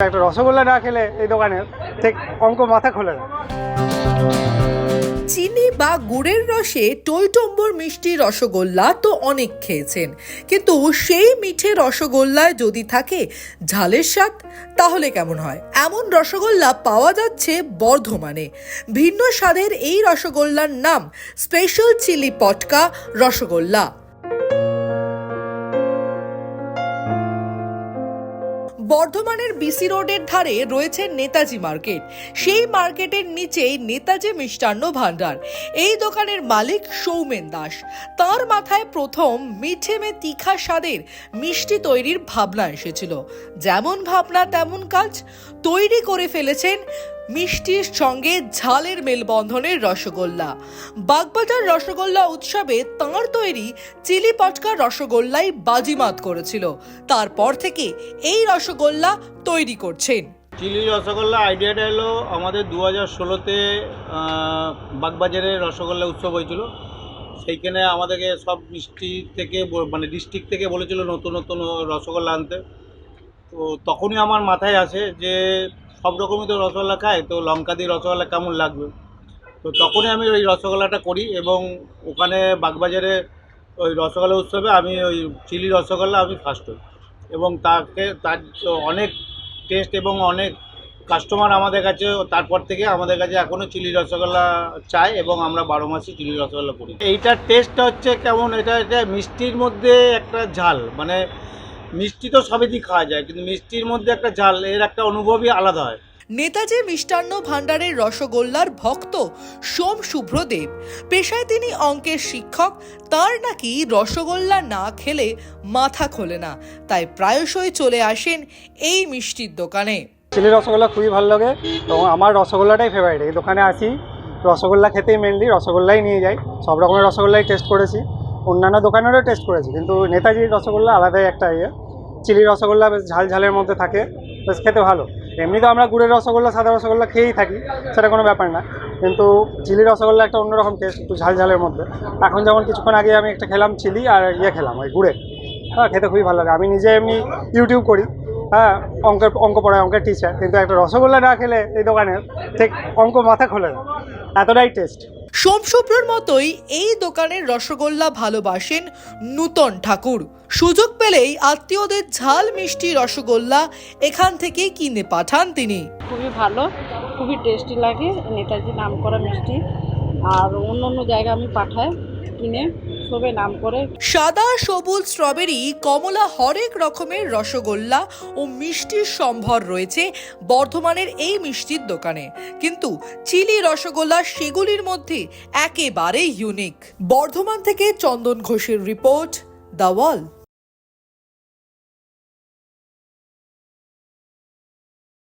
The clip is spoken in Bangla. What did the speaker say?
একটা রসগোল্লা না খেলে এই দোকানের ঠিক অঙ্ক মাথা খোলে না চিনি বা গুড়ের রসে টইটম্বর মিষ্টি রসগোল্লা তো অনেক খেয়েছেন। কিন্তু সেই মিঠে রসগোল্লায় যদি থাকে ঝালের স্বাদ, তাহলে কেমন হয়? এমন রসগোল্লা পাওয়া যাচ্ছে বর্ধমানে। ভিন্ন স্বাদের এই রসগোল্লার নাম স্পেশাল চিলি পটকা রসগোল্লা। বর্ধমানের বিসি রোডের ধারে রয়েছে নেতাজি মার্কেট। সেই মার্কেটের নিচেই নেতাজি মিষ্টান্ন ভাণ্ডার। এই দোকানের মালিক সৌমেন দাস। তার মাথায় প্রথম মিঠে মে তীখা স্বাদের মিষ্টি তৈরির ভাবনা এসেছিল। যেমন ভাবনা তেমন কাজ তৈরি করে ফেলেছেন মিষ্টির সঙ্গে ঝালের মেলবন্ধনের রসগোল্লা। বাগবাজার রসগোল্লা উৎসবে তাঁর তৈরি চিলি পটকার রসগোল্লাই বাজিমাত করেছিল। তারপর থেকে এই রসগোল্লা তৈরি করছেন। চিলি রসগোল্লা আইডিয়াটা এলো আমাদের দু হাজার ষোলোতে বাগবাজারে রসগোল্লা উৎসব হয়েছিল। সেইখানে আমাদেরকে সব মিষ্টি থেকে মানে ডিস্ট্রিক্ট থেকে বলেছিল নতুন নতুন রসগোল্লা আনতে। তো তখনই আমার মাথায় আসে যে সব রকমই তো রসগোল্লা খায়, তো লঙ্কা দিয়ে রসগোল্লা কেমন লাগবে? তো তখনই আমি ওই রসগোল্লাটা করি এবং ওখানে বাগবাজারে ওই রসগোল্লা উৎসবে আমি ওই চিলি রসগোল্লা আমি ফার্স্ট হই এবং তাকে, তার অনেক টেস্ট এবং অনেক কাস্টমার আমাদের কাছে, তারপর থেকে আমাদের কাছে এখনও চিলি রসগোল্লা চাই এবং আমরা বারো মাসই চিলি রসগোল্লা করি। এইটার টেস্টটা হচ্ছে কেমন? এটা এটা মিষ্টির মধ্যে একটা ঝাল মানে মিষ্টি তো সবেতেই খাওয়া যায় কিন্তু মিষ্টির মধ্যে একটা ঝাল এর একটা অনুভবই আলাদা হয়। নেতাজি মিষ্টান্ন ভাণ্ডারের রসগোল্লার ভক্ত সোম শুভ্রদেব পেশায় তিনি অঙ্কের শিক্ষক তার নাকি রসগোল্লা না খেলে মাথা খোলে না তাই প্রায়শই চলে আসেন এই মিষ্টির দোকানে। চিলি রসগোল্লা খুবই ভালো লাগে এবং আমার রসগোল্লাটাই ফেভারিট এই দোকানে আসি রসগোল্লা খেতেই মেনলি রসগোল্লাই নিয়ে যাই সব রকমের রসগোল্লাই টেস্ট করেছি। অন্যান্য দোকানেরও টেস্ট করেছি, কিন্তু নেতাজির রসগোল্লা আলাদাই একটা ইয়ে। চিলি রসগোল্লা বেশ ঝাল ঝালের মধ্যে থাকে, বেশ খেতে ভালো। এমনি তো আমরা গুড়ের রসগোল্লা, সাদা রসগোল্লা খেয়েই থাকি, সেটা কোনো ব্যাপার না। কিন্তু চিলি রসগোল্লা একটা অন্যরকম টেস্ট একটু ঝাল ঝালের মধ্যে। এখন যেমন কিছুক্ষণ আগে আমি একটা খেলাম চিলি আর ইয়ে খেলাম, ওই গুড়ের হ্যাঁ খেতে খুবই ভালো লাগে। আমি নিজে এমনি ইউটিউব করি। হ্যাঁ অঙ্কের অঙ্ক পড়ায়, অঙ্কের টিচার কিন্তু একটা রসগোল্লা না খেলে এই দোকানের ঠিক অঙ্ক মাথা খোলে না। এতটাই টেস্ট সোম মতোই এই দোকানের রসগোল্লা ভালোবাসেন নূতন ঠাকুর। সুযোগ পেলেই আত্মীয়দের ঝাল মিষ্টি রসগোল্লা এখান থেকে কিনে পাঠান তিনি। খুবই ভালো, খুবই টেস্টি লাগে নেতাজি নাম করা মিষ্টি। আর অন্য অন্য জায়গায় আমি পাঠাই। কিনে সবে নাম করে। সাদা সবুজ স্ট্রবেরি, কমলা হরেক রকমের রসগোল্লা ও মিষ্টির সম্ভর রয়েছে বর্ধমানের এই মিষ্টির দোকানে। কিন্তু চিলি রসগোল্লা সেগুলির মধ্যে একেবারে ইউনিক বর্ধমান থেকে চন্দন ঘোষের রিপোর্ট দ্য ওয়াল